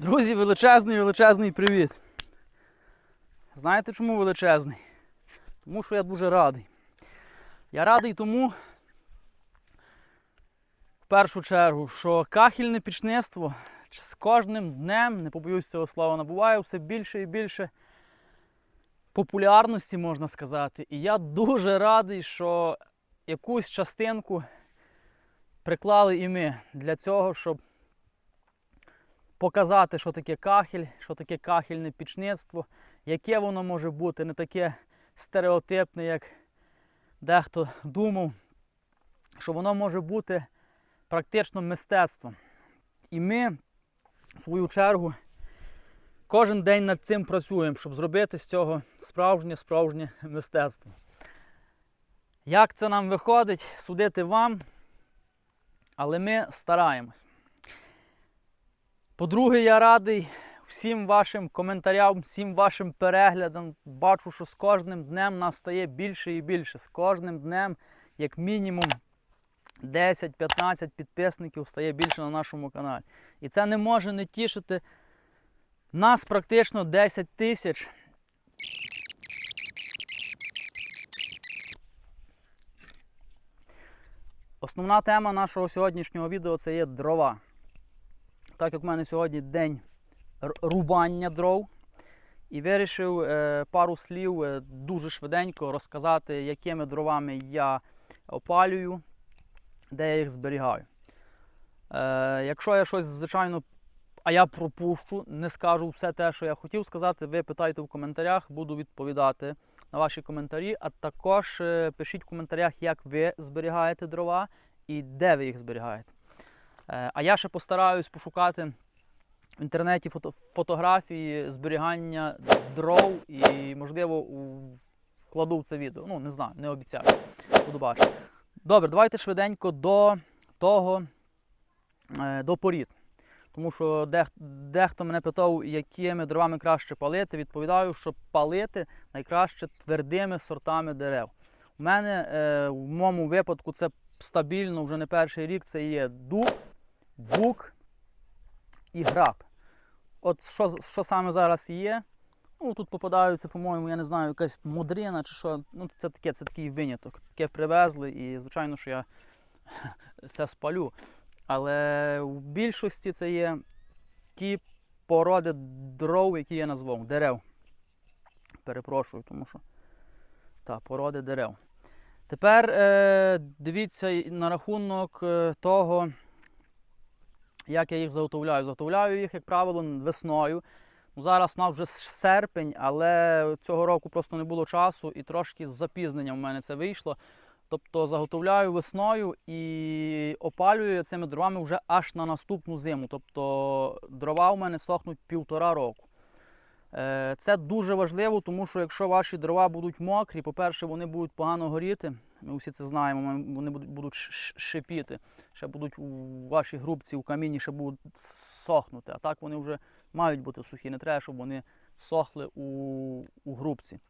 Друзі, величезний, величезний привіт. Знаєте чому величезний? Тому що я дуже радий. Я радий тому, в першу чергу, що кахільне пічництво з кожним днем, не побоюсь цього слова, набуває все більше і більше популярності, можна сказати. І я дуже радий, що якусь частинку приклали і ми для цього, щоб показати, що таке кахель, що таке кахельне пічництво, яке воно може бути, не таке стереотипне, як дехто думав, що воно може бути практично мистецтвом. І ми, в свою чергу, кожен день над цим працюємо, щоб зробити з цього справжнє справжнє мистецтво. Як це нам виходить, судити вам, але ми стараємось. По-друге, я радий всім вашим коментарям, всім вашим переглядам. Бачу, що з кожним днем нас стає більше і більше. З кожним днем, як мінімум, 10-15 підписників стає більше на нашому каналі. І це не може не тішити. Нас практично 10 тисяч. Основна тема нашого сьогоднішнього відео це є дрова. Так як в мене сьогодні день рубання дров, і вирішив е, пару слів е, дуже швиденько розказати, якими дровами я опалюю, де я їх зберігаю. Е, якщо я щось, звичайно, а я пропущу, не скажу все те, що я хотів сказати, ви питайте в коментарях, буду відповідати на ваші коментарі. А також е, пишіть в коментарях, як ви зберігаєте дрова і де ви їх зберігаєте. Е, А я ще постараюсь пошукати в інтернеті фото- фотографії зберігання дров і, можливо, вкладу в це відео. Ну, не знаю, не обіцяю. Буду бачити. Добре, давайте швиденько до того, е, до порід. Тому що дех, дехто мене питав, якими дровами краще палити. Відповідаю, що палити найкраще твердими сортами дерев. У мене е, в моєму випадку це стабільно вже не перший рік. Це є дуб, бук і граб. От що, що саме зараз є. Ну, тут попадаються, по-моєму, я не знаю, якась модрина чи що. Ну, це таке, це такий виняток. Таке привезли, і звичайно, що я це спалю. Але в більшості це є ті породи дров, які я назвав, дерев. Перепрошую, тому що. Так, породи дерев. Тепер е, дивіться на рахунок е, того, як я їх заготовляю. Заготовляю їх, як правило, весною. Ну, зараз у нас вже серпень, але цього року просто не було часу і трошки з запізненням в мене це вийшло. Тобто заготовляю весною і опалюю цими дровами вже аж на наступну зиму. Тобто дрова у мене сохнуть півтора року. Е, Це дуже важливо, тому що якщо ваші дрова будуть мокрі, по-перше, вони будуть погано горіти. Ми всі це знаємо, вони будуть, шипіти. Ще будуть у вашій грубці, у каміні ще будуть сохнути. А так вони вже мають бути сухі. Не треба, щоб вони сохли у, у грубці.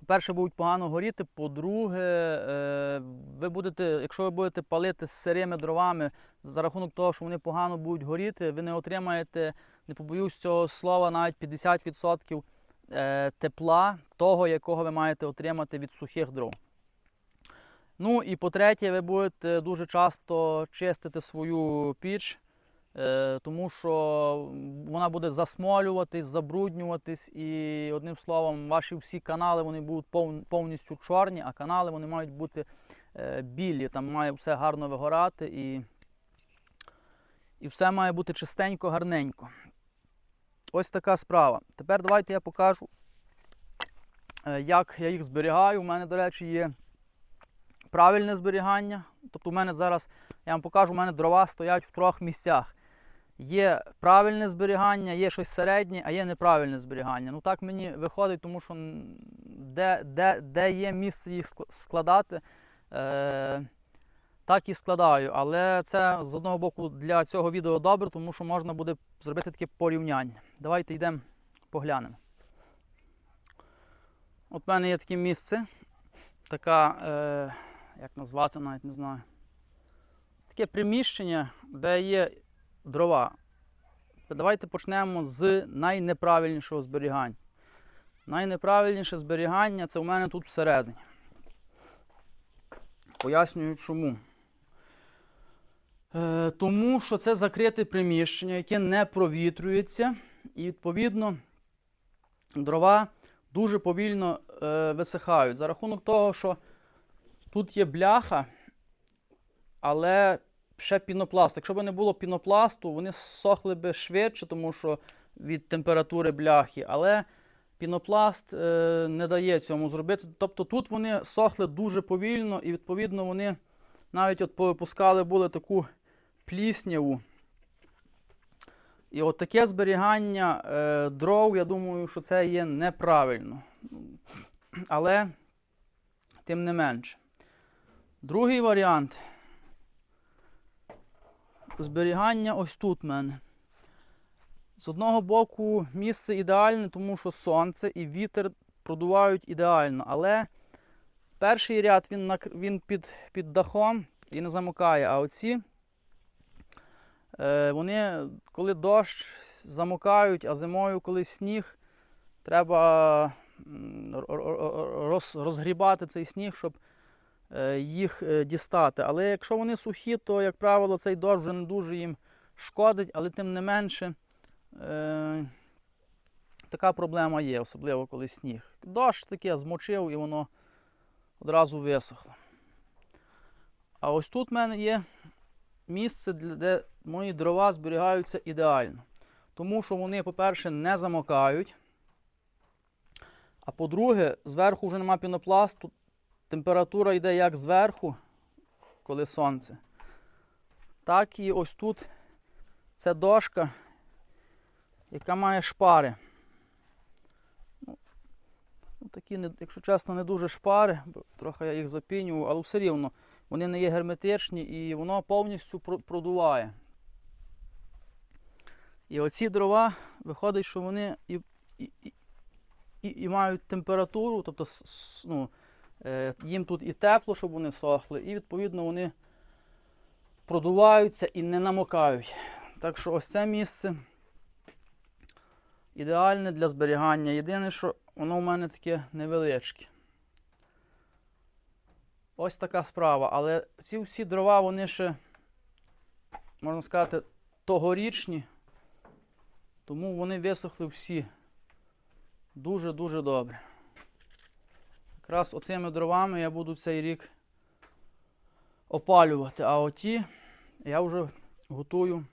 По-перше, будуть погано горіти. По-друге, е, ви будете, якщо ви будете палити сирими дровами, за рахунок того, що вони погано будуть горіти, ви не отримаєте, не побоюсь цього слова, навіть 50% е, тепла, того, якого ви маєте отримати від сухих дров. Ну і по-третє, ви будете дуже часто чистити свою піч, е, тому що вона буде засмолюватись, забруднюватись, і одним словом, ваші всі канали вони будуть повністю чорні, а канали вони мають бути е, білі. Там має все гарно вигорати і, і все має бути чистенько, гарненько. Ось така справа. Тепер давайте я покажу, е, як я їх зберігаю. У мене, до речі, є правильне зберігання. Тобто, у мене зараз, я вам покажу, у мене дрова стоять в трьох місцях. Є правильне зберігання, є щось середнє, а є неправильне зберігання. Ну так мені виходить, тому що де, де, де є місце їх ск- складати, е, так і складаю. Але це з одного боку для цього відео добре, тому що можна буде зробити таке порівняння. Давайте йдемо поглянемо. От в мене є таке місце, така, е, як назвати, навіть не знаю. Таке приміщення, де є дрова. давайте почнемо з найнеправильнішого зберігання. Найнеправильніше зберігання це у мене тут всередині. Пояснюю чому. Е, тому що це закрите приміщення, яке не провітрюється, і відповідно дрова дуже повільно е, висихають. За рахунок того, що тут є бляха, але ще пінопласт. Якщо б не було пінопласту, вони сохли би швидше, тому що від температури бляхи. Але пінопласт е, не дає цьому зробити. Тобто тут вони сохли дуже повільно, і відповідно вони навіть от повипускали були таку плісняву. І от таке зберігання е, дров, я думаю, що це є неправильно. Але тим не менше. Другий варіант зберігання ось тут в мене. З одного боку, місце ідеальне, тому що сонце і вітер продувають ідеально. Але перший ряд він, нак- він під, під дахом і не замокає. А оці е, вони, коли дощ, замокають, а зимою, коли сніг, треба роз, розгрібати цей сніг, щоб е, їх е, дістати. Але якщо вони сухі, то, як правило, цей дощ вже не дуже їм шкодить, але тим не менше. Е, така проблема є, особливо коли сніг. Дощ таке змочив і воно одразу висохло. А ось тут в мене є місце, де мої дрова зберігаються ідеально. Тому що вони, по-перше, не замокають. А по-друге, зверху вже нема пінопласту. Температура йде як зверху, коли сонце, так і ось тут це дошка, яка має шпари. Ну, такі, якщо чесно, не дуже шпари, трохи я їх запінював, але все рівно вони не є герметичні і воно повністю продуває. І оці дрова виходить, що вони і, і, і, і, мають температуру, тобто ну, е, їм тут і тепло, щоб вони сохли, і відповідно вони продуваються і не намокають. Так що ось це місце ідеальне для зберігання. Єдине, що воно у мене таке невеличке. Ось така справа. Але ці всі дрова, вони ще, можна сказати, тогорічні, тому вони висохли всі дуже-дуже добре. Якраз оцими дровами я буду цей рік опалювати, а оті я вже готую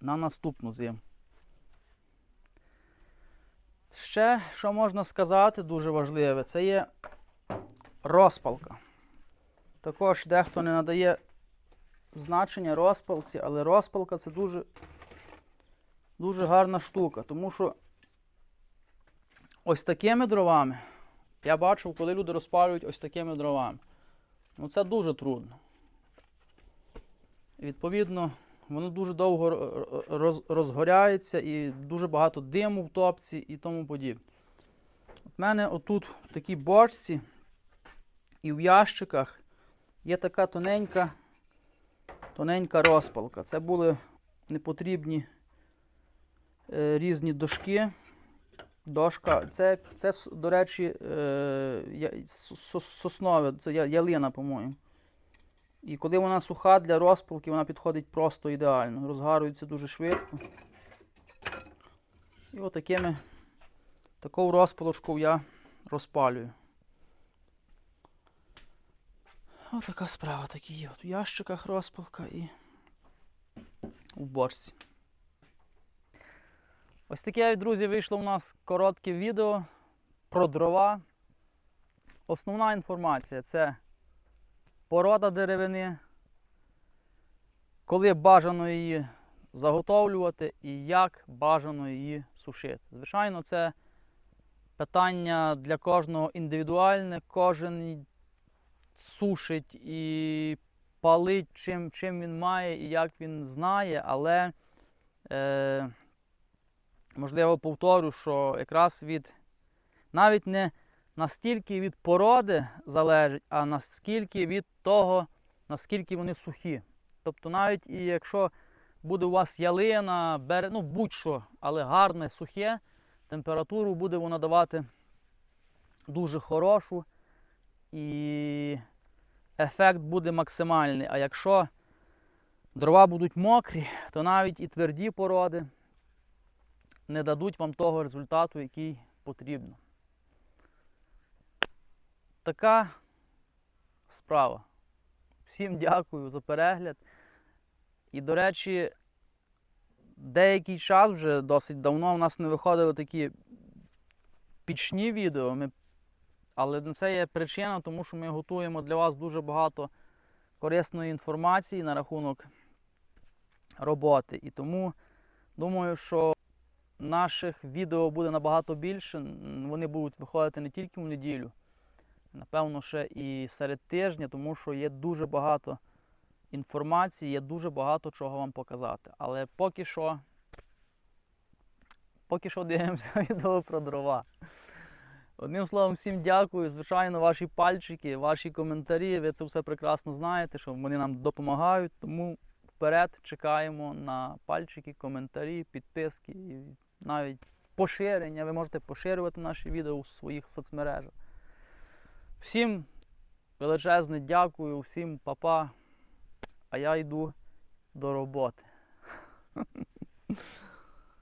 на наступну зиму. Ще, що можна сказати, дуже важливе, це є розпалка. Також дехто не надає значення розпалці, але розпалка це дуже, дуже гарна штука, тому що ось такими дровами я бачив, коли люди розпалюють ось такими дровами. Ну це дуже трудно. Відповідно, воно дуже довго роз, розгоряється і дуже багато диму в топці і тому подібне. У мене отут в такій бочці і в ящиках є така тоненька, тоненька розпалка. Це були непотрібні е, різні дошки. Дошка, це, це до речі, е, соснове, це ялина, по-моєму. І коли вона суха для розпалки, вона підходить просто ідеально. Розгарується дуже швидко. І отакими таку розпалочку я розпалюю. Отака справа такі є. От в ящиках розпалка і в борщі. Ось таке, друзі, вийшло у нас коротке відео про дрова. Основна інформація це порода деревини, коли бажано її заготовлювати і як бажано її сушити. Звичайно, це питання для кожного індивідуальне, кожен сушить і палить чим, чим він має і як він знає, але е, можливо повторю, що якраз від навіть не настільки від породи залежить, а наскільки від того, наскільки вони сухі. Тобто навіть і якщо буде у вас ялина, бере, ну будь-що, але гарне, сухе, температуру буде воно давати дуже хорошу і ефект буде максимальний. А якщо дрова будуть мокрі, то навіть і тверді породи не дадуть вам того результату, який потрібно. Така справа. Всім дякую за перегляд. І, до речі, деякий час вже досить давно у нас не виходили такі пічні відео. Ми... Але це є причина, тому що ми готуємо для вас дуже багато корисної інформації на рахунок роботи. І тому думаю, що наших відео буде набагато більше. Вони будуть виходити не тільки в неділю, напевно, ще і серед тижня, тому що є дуже багато інформації, є дуже багато чого вам показати. Але поки що, поки що дивимося відео про дрова. Одним словом, всім дякую. Звичайно, ваші пальчики, ваші коментарі. Ви це все прекрасно знаєте, що вони нам допомагають. Тому вперед чекаємо на пальчики, коментарі, підписки і навіть поширення. Ви можете поширювати наші відео у своїх соцмережах. Всім величезне дякую, всім папа. -па. А я йду до роботи.